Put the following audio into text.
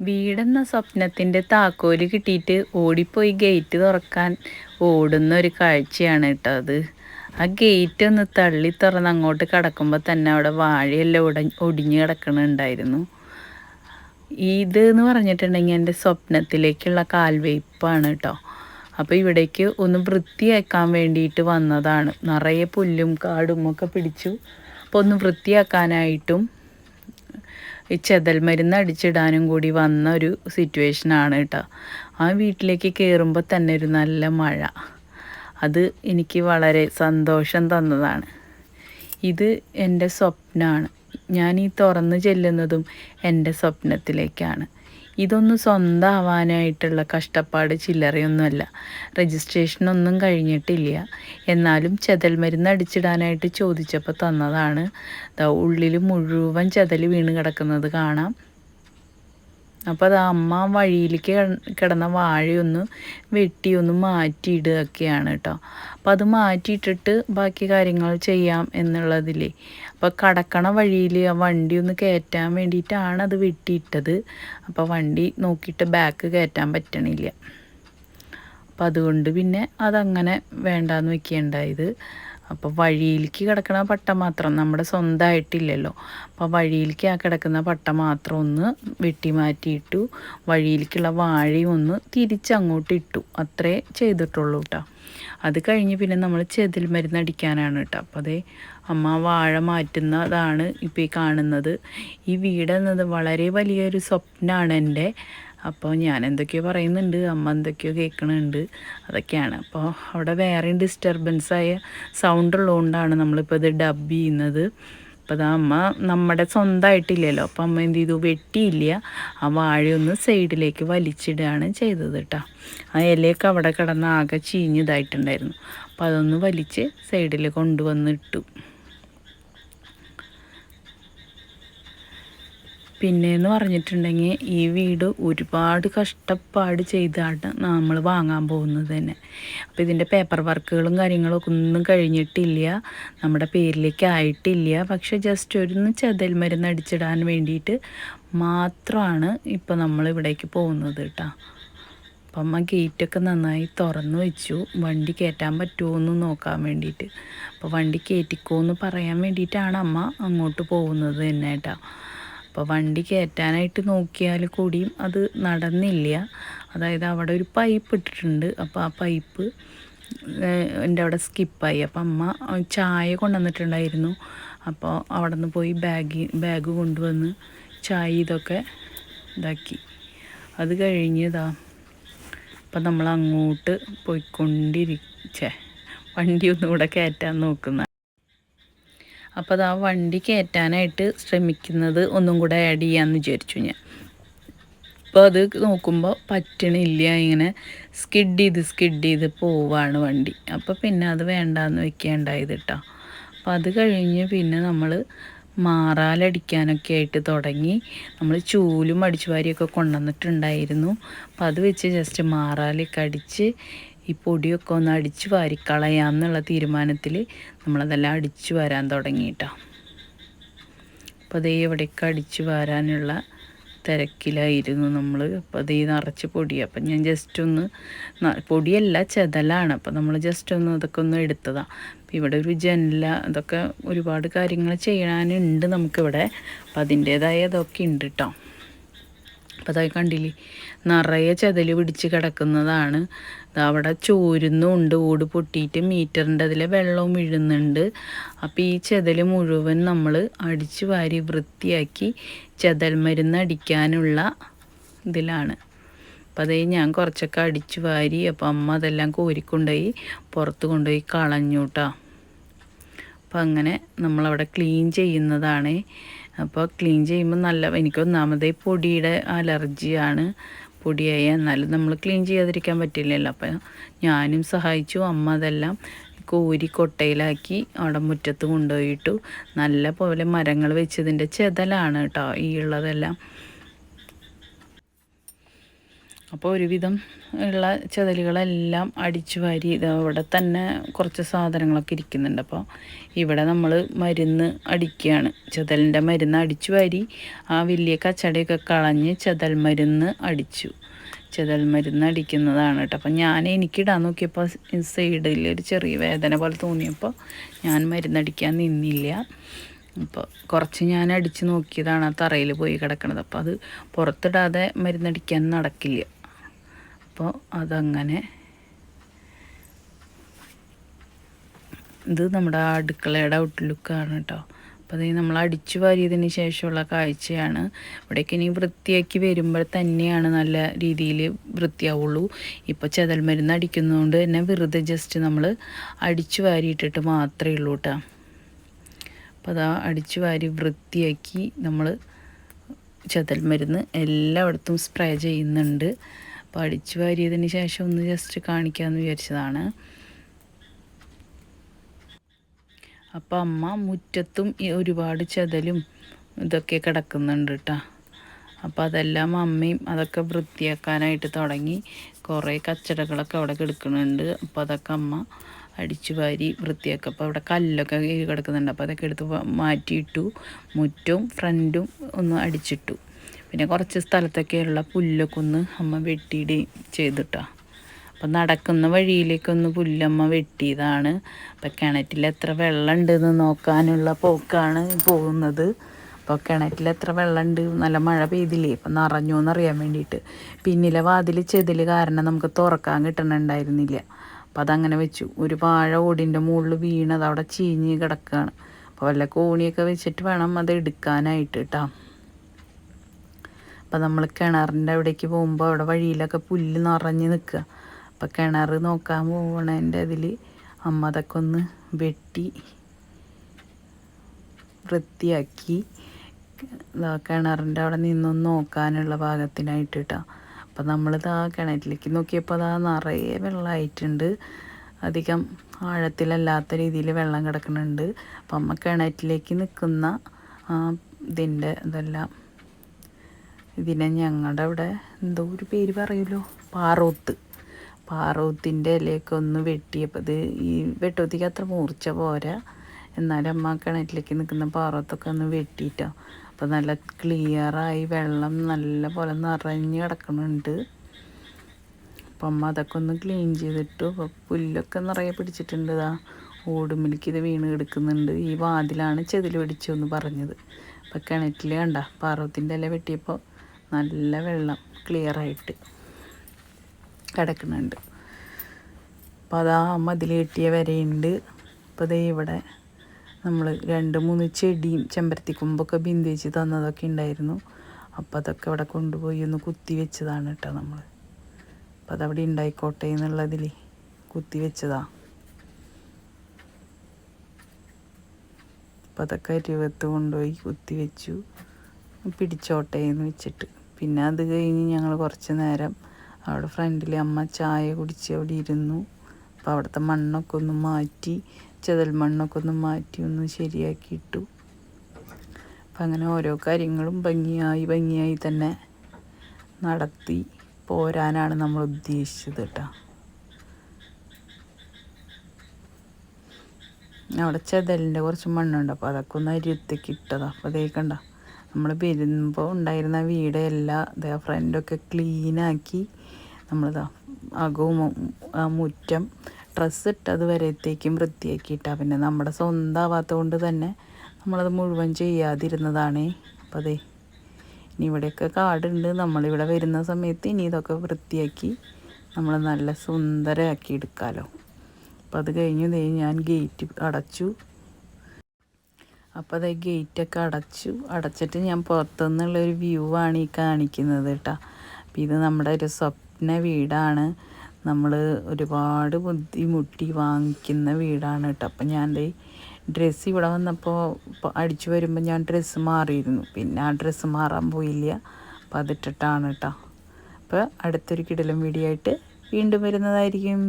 വീടെന്ന സ്വപ്നത്തിന്റെ താക്കോൽ കിട്ടിയിട്ട് ഓടിപ്പോയി ഗേറ്റ് തുറക്കാൻ ഓടുന്ന ഒരു കാഴ്ചയാണ് കേട്ടോ അത്. ആ ഗേറ്റ് ഒന്ന് തള്ളി തുറന്ന് അങ്ങോട്ട് കിടക്കുമ്പോൾ തന്നെ അവിടെ വാഴയെല്ലാം ഉട ഒടിഞ്ഞു കിടക്കണുണ്ടായിരുന്നു. ഇത് എന്ന് പറഞ്ഞിട്ടുണ്ടെങ്കിൽ എന്റെ സ്വപ്നത്തിലേക്കുള്ള കാൽവയ്പ്പാണ് കേട്ടോ. അപ്പോൾ ഇവിടേക്ക് ഒന്ന് വൃത്തിയാക്കാൻ വേണ്ടിയിട്ട് വന്നതാണ്. നിറയെ പുല്ലും കാടും ഒക്കെ പിടിച്ചു. അപ്പോൾ ഒന്ന് വൃത്തിയാക്കാനായിട്ടും ഈ ചെതൽ മരുന്ന് അടിച്ചിടാനും കൂടി വന്ന ഒരു സിറ്റുവേഷനാണ് കേട്ടോ ആ വീട്ടിലേക്ക് കയറുമ്പോൾ തന്നെ ഒരു നല്ല മഴ. അത് എനിക്ക് വളരെ സന്തോഷം തന്നതാണ്. ഇത് എന്റെ സ്വപ്നമാണ് ഞാൻ ഈ തുറന്നു ചെല്ലുന്നതും എന്റെ സ്വപ്നത്തിലേക്കാണ്. ഇതൊന്നും സ്വന്തമാവാനായിട്ടുള്ള കഷ്ടപ്പാട് ചില്ലറയൊന്നുമല്ല. രജിസ്ട്രേഷനൊന്നും കഴിഞ്ഞിട്ടില്ല. എന്നാലും ചെതൽ മരുന്ന് അടിച്ചിടാനായിട്ട് ചോദിച്ചപ്പോൾ തന്നതാണ്. ഉള്ളിൽ മുഴുവൻ ചെതൽ വീണ് കിടക്കുന്നത് കാണാം. അപ്പോൾ അത് അമ്മ വഴിയിലേക്ക് കിടന്ന വാഴയൊന്ന് വെട്ടിയൊന്ന് മാറ്റിയിടുകയൊക്കെയാണ് കേട്ടോ. അപ്പം അത് മാറ്റിയിട്ടിട്ട് ബാക്കി കാര്യങ്ങൾ ചെയ്യാം എന്നുള്ളതിലേ അപ്പോൾ കടക്കണ വഴിയിൽ ആ വണ്ടി ഒന്ന് കയറ്റാൻ വേണ്ടിയിട്ടാണ് അത് വെട്ടിയിട്ടത്. അപ്പോൾ വണ്ടി നോക്കിയിട്ട് ബാക്ക് കയറ്റാൻ പറ്റണില്ല. അപ്പം അതുകൊണ്ട് പിന്നെ അതങ്ങനെ വേണ്ടാന്ന് വെക്കുകയുണ്ടായത് അപ്പോൾ വഴിയിലേക്ക് കിടക്കുന്ന പട്ട മാത്രം നമ്മുടെ സ്വന്തമായിട്ടില്ലല്ലോ. അപ്പോൾ വഴിയിലേക്ക് ആ കിടക്കുന്ന പട്ട മാത്രം ഒന്ന് വെട്ടി മാറ്റിയിട്ടു വഴിയിലേക്കുള്ള വാഴയും ഒന്ന് തിരിച്ചങ്ങോട്ട് ഇട്ടു. അത്രേ ചെയ്തിട്ടുള്ളൂ കേട്ടോ അത് കഴിഞ്ഞ് പിന്നെ നമ്മൾ ചെതിൽ മരുന്ന് അടിക്കാനാണ് കേട്ടോ അപ്പോൾ അതേ അമ്മ വാഴ മാറ്റുന്നതാണ് ഇപ്പോൾ ഈ കാണുന്നത്. ഈ വീടെന്നത് വളരെ വലിയൊരു സ്വപ്നമാണ് എന്റെ. അപ്പോൾ ഞാൻ എന്തൊക്കെയോ പറയുന്നുണ്ട് അമ്മ എന്തൊക്കെയോ കേൾക്കണുണ്ട് അതൊക്കെയാണ്. അപ്പോൾ അവിടെ വേറെയും ഡിസ്റ്റർബൻസായ സൗണ്ട് ഉള്ളതുകൊണ്ടാണ് നമ്മളിപ്പോൾ ഇത് ഡബ് ചെയ്യുന്നത്. അപ്പോൾ അത് അമ്മ നമ്മുടെ സ്വന്തമായിട്ടില്ലല്ലോ അപ്പോൾ അമ്മ എന്ത് ചെയ്തു? വെട്ടിയില്ല. ആ വാഴയൊന്ന് സൈഡിലേക്ക് വലിച്ചിടുകയാണ് ചെയ്തത് കേട്ടോ ആ ഇലയൊക്കെ അവിടെ കിടന്ന് ആകെ ചീഞ്ഞതായിട്ടുണ്ടായിരുന്നു അപ്പോൾ അതൊന്ന് വലിച്ച് സൈഡിൽ കൊണ്ടുവന്നിട്ടു പിന്നെയെന്ന് പറഞ്ഞിട്ടുണ്ടെങ്കിൽ ഈ വീട് ഒരുപാട് കഷ്ടപ്പാട് ചെയ്താണ് നമ്മൾ വാങ്ങാൻ പോകുന്നത് തന്നെ. അപ്പോൾ ഇതിന്റെ പേപ്പർ വർക്കുകളും കാര്യങ്ങളൊക്കെ ഒന്നും കഴിഞ്ഞിട്ടില്ല. നമ്മുടെ പേരിലേക്ക് ആയിട്ടില്ല. പക്ഷേ ജസ്റ്റ് ഒരു ചെതൽ മരുന്ന് അടിച്ചിടാൻ വേണ്ടിയിട്ട് മാത്രമാണ് ഇപ്പോൾ നമ്മൾ ഇവിടേക്ക് പോകുന്നത് കേട്ടോ. അപ്പം അമ്മ ഗേറ്റൊക്കെ നന്നായി തുറന്നു വെച്ചു. വണ്ടി കയറ്റാൻ പറ്റുമോ എന്ന് നോക്കാൻ വേണ്ടിയിട്ട്. അപ്പോൾ വണ്ടി കയറ്റിക്കോ എന്ന് പറയാൻ വേണ്ടിയിട്ടാണ് അമ്മ അങ്ങോട്ട് പോകുന്നത് തന്നെ കേട്ടോ. അപ്പോൾ വണ്ടി കയറ്റാനായിട്ട് നോക്കിയാൽ കൂടിയും അത് നടന്നില്ല. അതായത് അവിടെ ഒരു പൈപ്പ് ഇട്ടിട്ടുണ്ട്. അപ്പോൾ ആ പൈപ്പ് എന്റെ അവിടെ സ്കിപ്പായി അപ്പം അമ്മ ചായ കൊണ്ടുവന്നിട്ടുണ്ടായിരുന്നു. അപ്പോൾ അവിടെ നിന്ന് പോയി ബാഗ് ബാഗ് കൊണ്ടുവന്ന് ചായ ഇതൊക്കെ ഇതാക്കി. അത് കഴിഞ്ഞതാ അപ്പം നമ്മൾ അങ്ങോട്ട് പോയിക്കൊണ്ടിരിച്ചേ വണ്ടി ഒന്നുകൂടെ കയറ്റാൻ നോക്കുന്ന അപ്പോൾ അത് ആ വണ്ടി കയറ്റാനായിട്ട് ശ്രമിക്കുന്നത് ഒന്നും കൂടെ ആഡ് ചെയ്യാമെന്ന് വിചാരിച്ചു ഞാൻ. അപ്പോൾ അത് നോക്കുമ്പോൾ പറ്റണില്ല ഇങ്ങനെ സ്കിഡ് ചെയ്ത് സ്കിഡ് ചെയ്ത് പോവാണ് വണ്ടി. അപ്പോൾ പിന്നെ അത് വേണ്ടാന്ന് വെക്കേണ്ടായത് കേട്ടോ അപ്പോൾ അത് കഴിഞ്ഞ് പിന്നെ നമ്മൾ മാറാലടിക്കാനൊക്കെ ആയിട്ട് തുടങ്ങി. നമ്മൾ ചൂലും അടിച്ചു വാരിയൊക്കെ കൊണ്ടുവന്നിട്ടുണ്ടായിരുന്നു. അപ്പോൾ അത് വെച്ച് ജസ്റ്റ് മാറാലൊക്കെ അടിച്ച് ഈ പൊടിയൊക്കെ ഒന്ന് അടിച്ച് വാരിക്കളയാം എന്നുള്ള തീരുമാനത്തിൽ നമ്മളതെല്ലാം അടിച്ചു വരാൻ തുടങ്ങിയിട്ടോ. അപ്പോൾ അതേ എവിടേക്ക് അടിച്ചു വരാനുള്ള തിരക്കിലായിരുന്നു നമ്മൾ അപ്പോൾ അതേ നിറച്ച് പൊടി. അപ്പം ഞാൻ ജസ്റ്റ് ഒന്ന് പൊടിയല്ല ചെതലാണ്. അപ്പം നമ്മൾ ജസ്റ്റ് ഒന്ന് അതൊക്കെ ഒന്ന് എടുത്തതാണ് അപ്പം ഇവിടെ ഒരു ജനല അതൊക്കെ ഒരുപാട് കാര്യങ്ങൾ ചെയ്യാനുണ്ട് നമുക്കിവിടെ. അപ്പം അതിന്റേതായ അതൊക്കെ ഉണ്ട് കേട്ടോ അപ്പോൾ അതായി കണ്ടില്ലേ നിറയെ ചെതൽ പിടിച്ച് കിടക്കുന്നതാണ്. അവിടെ ചോരുന്നുണ്ട് ഓട് പൊട്ടിയിട്ട് മീറ്ററിന്റെ അതിലെ വെള്ളവും വീഴുന്നുണ്ട്. അപ്പോൾ ഈ ചെതൽ മുഴുവൻ നമ്മൾ അടിച്ച് വാരി വൃത്തിയാക്കി ചെതൽ മരുന്ന് അടിക്കാനുള്ള ഇതിലാണ്. അപ്പം അതേ ഞാൻ കുറച്ചൊക്കെ അടിച്ചു വാരി അപ്പം അമ്മ അതെല്ലാം കോരിക്കൊണ്ടുപോയി പുറത്ത് കൊണ്ടുപോയി കളഞ്ഞു കേട്ടോ അപ്പം അങ്ങനെ നമ്മളവിടെ ക്ലീൻ ചെയ്യുന്നതാണ്. അപ്പോൾ ക്ലീൻ ചെയ്യുമ്പോൾ നല്ല എനിക്ക് ഒന്നാമതേ പൊടിയുടെ അലർജിയാണ് പൊടിയായി എന്നാലും നമ്മൾ ക്ലീൻ ചെയ്യാതിരിക്കാൻ പറ്റില്ലല്ലോ. അപ്പോൾ ഞാനും സഹായിച്ചു അമ്മ അതെല്ലാം കോരി കൊട്ടയിലാക്കി അവിടെ മുറ്റത്ത് കൊണ്ടുപോയിട്ടു. നല്ല പോലെ മരങ്ങൾ വെച്ചതിന്റെ ചെതലാണ് കേട്ടോ ഈ ഉള്ളതെല്ലാം. അപ്പോൾ ഒരുവിധം ഉള്ള ചെതലുകളെല്ലാം അടിച്ചു വാരി അവിടെ തന്നെ കുറച്ച് സാധനങ്ങളൊക്കെ ഇരിക്കുന്നുണ്ട്. അപ്പോൾ ഇവിടെ നമ്മൾ മരുന്ന് അടിക്കുകയാണ്. ചെതലിന്റെ മരുന്ന് അടിച്ചു വാരി ആ വലിയ കച്ചടയൊക്കെ കളഞ്ഞ് ചെതൽ മരുന്ന് അടിച്ചു. ചെതൽ മരുന്ന് അടിക്കുന്നതാണ് കേട്ടോ. അപ്പം ഞാൻ എനിക്കിടാൻ നോക്കിയപ്പോൾ സൈഡിൽ ഒരു ചെറിയ വേദന പോലെ തോന്നിയപ്പോൾ ഞാൻ മരുന്നടിക്കാൻ നിന്നില്ല. അപ്പോൾ കുറച്ച് ഞാൻ അടിച്ച് നോക്കിയതാണ് ആ തറയിൽ പോയി കിടക്കുന്നത് അപ്പോൾ അത് പുറത്തിടാതെ മരുന്നടിക്കാൻ നടക്കില്ല. അപ്പോൾ അതങ്ങനെ ഇത് നമ്മുടെ അടുക്കളയുടെ ഔട്ട്ലുക്കാണ് കേട്ടോ അപ്പോൾ അത് നമ്മൾ അടിച്ചു വാരിയതിന് ശേഷമുള്ള കാഴ്ചയാണ്. ഇവിടേക്ക് ഇനി വൃത്തിയാക്കി വരുമ്പോൾ തന്നെയാണ് നല്ല രീതിയിൽ വൃത്തിയാവുള്ളൂ. ഇപ്പോൾ ചെതൽ മരുന്ന് അടിക്കുന്നതുകൊണ്ട് തന്നെ വെറുതെ ജസ്റ്റ് നമ്മൾ അടിച്ചു വാരിയിട്ടിട്ട് മാത്രമേ ഉള്ളൂ കേട്ടോ അപ്പോൾ അതാ അടിച്ചു വാരി വൃത്തിയാക്കി നമ്മൾ ചെതൽ മരുന്ന് എല്ലായിടത്തും സ്പ്രേ ചെയ്യുന്നുണ്ട്. അപ്പോൾ വാരിയതിന് ശേഷം ഒന്ന് ജസ്റ്റ് കാണിക്കാമെന്ന് വിചാരിച്ചതാണ്. അപ്പം അമ്മ മുറ്റത്തും ഒരുപാട് ചതലും ഇതൊക്കെ കിടക്കുന്നുണ്ട് കേട്ടോ അപ്പോൾ അതെല്ലാം അമ്മയും അതൊക്കെ വൃത്തിയാക്കാനായിട്ട് തുടങ്ങി. കുറേ കച്ചടകളൊക്കെ അവിടെ കിടക്കുന്നുണ്ട്. അപ്പോൾ അതൊക്കെ അമ്മ അടിച്ചു വാരി വൃത്തിയാക്കുക അപ്പോൾ അവിടെ കല്ലൊക്കെ കിടക്കുന്നുണ്ട്. അപ്പോൾ അതൊക്കെ എടുത്ത് മാറ്റിയിട്ടു മുറ്റവും ഫ്രണ്ടും ഒന്ന് അടിച്ചിട്ടു. പിന്നെ കുറച്ച് സ്ഥലത്തൊക്കെയുള്ള പുല്ലൊക്കെ ഒന്ന് അമ്മ വെട്ടിയിടുകയും ചെയ്തിട്ടാ. അപ്പം നടക്കുന്ന വഴിയിലേക്കൊന്ന് പുല്ലമ്മ വെട്ടിയതാണ്. അപ്പം കിണറ്റിൽ എത്ര വെള്ളം ഉണ്ടെന്ന് നോക്കാനുള്ള പോക്കാണ് പോകുന്നത്. അപ്പോൾ കിണറ്റിൽ എത്ര വെള്ളമുണ്ട്? നല്ല മഴ പെയ്തില്ലേ? അപ്പം നിറഞ്ഞു എന്നറിയാൻ വേണ്ടിയിട്ട്. പിന്നിലെ വാതിൽ ചെതിൽ കാരണം നമുക്ക് തുറക്കാൻ കിട്ടണുണ്ടായിരുന്നില്ല. അപ്പം അതങ്ങനെ വെച്ചു. ഒരു വാഴ ഓടിന്റെ മുകളിൽ വീണത് അവിടെ ചീഞ്ഞ് കിടക്കുകയാണ്. അപ്പോൾ വല്ല കോണിയൊക്കെ വെച്ചിട്ട് വേണം അത് എടുക്കാനായിട്ട് കേട്ടോ അപ്പം നമ്മൾ കിണറിന്റെ അവിടേക്ക് പോകുമ്പോൾ അവിടെ വഴിയിലൊക്കെ പുല്ല് നിറഞ്ഞ് നിൽക്കുക അപ്പം കിണർ നോക്കാൻ പോകണതിന്റെ അതിൽ അമ്മ അതൊക്കെ ഒന്ന് വെട്ടി വൃത്തിയാക്കി കിണറിന്റെ അവിടെ നിന്നൊന്ന് നോക്കാനുള്ള ഭാഗത്തിനായിട്ട് കേട്ടോ അപ്പം നമ്മളിത് ആ കിണറ്റിലേക്ക് നോക്കിയപ്പോൾ അതാ നിറയെ വെള്ളമായിട്ടുണ്ട് അധികം ആഴത്തിലല്ലാത്ത രീതിയിൽ വെള്ളം കിടക്കുന്നുണ്ട് അപ്പം അമ്മ കിണറ്റിലേക്ക് നിൽക്കുന്ന ഇതിന്റെ ഇതെല്ലാം ഇതിനെ ഞങ്ങളുടെ അവിടെ എന്തോ ഒരു പേര് പറയുമല്ലോ പാറോത്ത്. പാറോത്തിന്റെ ഇലയൊക്കെ ഒന്ന് വെട്ടിയപ്പോൾ ഇത് ഈ വെട്ടോത്തിക്ക് അത്ര മൂർച്ച പോരാ. എന്നാലും അമ്മ കിണറ്റിലേക്ക് നിൽക്കുന്ന പാറത്തൊക്കെ ഒന്ന് വെട്ടിയിട്ടോ അപ്പോൾ നല്ല ക്ലിയറായി വെള്ളം നല്ല പോലെ നിറഞ്ഞ് കിടക്കുന്നുണ്ട് അപ്പം അമ്മ അതൊക്കെ ഒന്ന് ക്ലീൻ ചെയ്തിട്ടു. അപ്പോൾ പുല്ലൊക്കെ നിറയെ പിടിച്ചിട്ടുണ്ട് ഇതാ ഓടുമ്പിലേക്ക് ഇത് വീണ് കിടക്കുന്നുണ്ട്. ഈ വാതിലാണ് ചെതിൽ പിടിച്ചു എന്ന് പറഞ്ഞത്. അപ്പം കിണറ്റിൽ കണ്ട പാറവത്തിന്റെ ഇല വെട്ടിയപ്പോൾ നല്ല വെള്ളം ക്ലിയറായിട്ട് കിടക്കുന്നുണ്ട്. അപ്പോൾ അതാ മതിൽ കെട്ടിയ വരയുണ്ട്. അപ്പോൾ അതേ ഇവിടെ നമ്മൾ രണ്ട് മൂന്ന് ചെടിയും ചെമ്പരത്തിക്കുമ്പൊക്കെ ബിന്ദു വെച്ച് തന്നതൊക്കെ ഉണ്ടായിരുന്നു. അപ്പോൾ അതൊക്കെ ഇവിടെ കൊണ്ടുപോയി ഒന്ന് കുത്തി വെച്ചതാണ് കേട്ടോ നമ്മൾ അപ്പോൾ അതവിടെ ഉണ്ടായിക്കോട്ടെ എന്നുള്ളതിൽ കുത്തി വെച്ചതാണ് അപ്പോൾ അതൊക്കെ അരുവത്ത് കൊണ്ടുപോയി കുത്തി വെച്ചു. പിടിച്ചോട്ടെ എന്ന് വെച്ചിട്ട്. പിന്നെ അത് കഴിഞ്ഞ് ഞങ്ങൾ കുറച്ച് നേരം അവിടെ ഫ്രണ്ടിൽ അമ്മ ചായ കുടിച്ച് അവിടെ ഇരുന്നു. അപ്പോൾ അവിടുത്തെ മണ്ണൊക്കെ ഒന്ന് മാറ്റി ചെതൽ മണ്ണൊക്കെ ഒന്ന് മാറ്റി ഒന്ന് ശരിയാക്കി ഇട്ടു. അപ്പം അങ്ങനെ ഓരോ കാര്യങ്ങളും ഭംഗിയായി ഭംഗിയായി തന്നെ നടത്തി പോരാനാണ് നമ്മൾ ഉദ്ദേശിച്ചത് കേട്ടോ. അവിടെ ചെതലിന്റെ കുറച്ച് മണ്ണുണ്ട്. അപ്പോൾ അതൊക്കെ ഒന്ന് അരിത്തേക്ക് ഇട്ടതാണ് അപ്പോൾ അതേക്കണ്ട കണ്ട? നമ്മൾ വരുമ്പോൾ ഉണ്ടായിരുന്ന വീട് എല്ലാ ഫ്രണ്ടൊക്കെ ക്ലീനാക്കി നമ്മളിതാ അകവും ആ മുറ്റം ഡ്രസ്സ് ഇട്ടത് വരത്തേക്കും വൃത്തിയാക്കിയിട്ടാണ് പിന്നെ നമ്മുടെ സ്വന്തമാവാത്ത കൊണ്ട് തന്നെ നമ്മളത് മുഴുവൻ ചെയ്യാതിരുന്നതാണ്. അപ്പോൾ അതെ ഇനി ഇവിടെയൊക്കെ കാടുണ്ട്. നമ്മളിവിടെ വരുന്ന സമയത്ത് ഇനി ഇതൊക്കെ വൃത്തിയാക്കി നമ്മൾ നല്ല സുന്ദരമാക്കി എടുക്കാമല്ലോ അപ്പോൾ അത് കഴിഞ്ഞു ഞാൻ ഗേറ്റ് അടച്ചു. അപ്പോൾ അത് ഗേറ്റൊക്കെ അടച്ചു. അടച്ചിട്ട് ഞാൻ പുറത്തുനിന്നുള്ളൊരു വ്യൂ ആണ് ഈ കാണിക്കുന്നത് കേട്ടോ. അപ്പം ഇത് നമ്മുടെ ഒരു സ്വപ്ന വീടാണ്. നമ്മൾ ഒരുപാട് ബുദ്ധിമുട്ടി വാങ്ങിക്കുന്ന വീടാണ് കേട്ടോ. അപ്പം ഞാൻ ഡ്രസ്സ് ഇവിടെ വന്നപ്പോൾ അടിച്ചു വരുമ്പോൾ ഞാൻ ഡ്രസ്സ് മാറിയിരുന്നു. പിന്നെ ആ ഡ്രസ്സ് മാറാൻ പോയില്ല. അപ്പം അതിട്ടിട്ടാണ് കേട്ടോ. അപ്പോൾ അടുത്തൊരു കിടലും വീഡിയോ ആയിട്ട് വീണ്ടും വരുന്നതായിരിക്കും.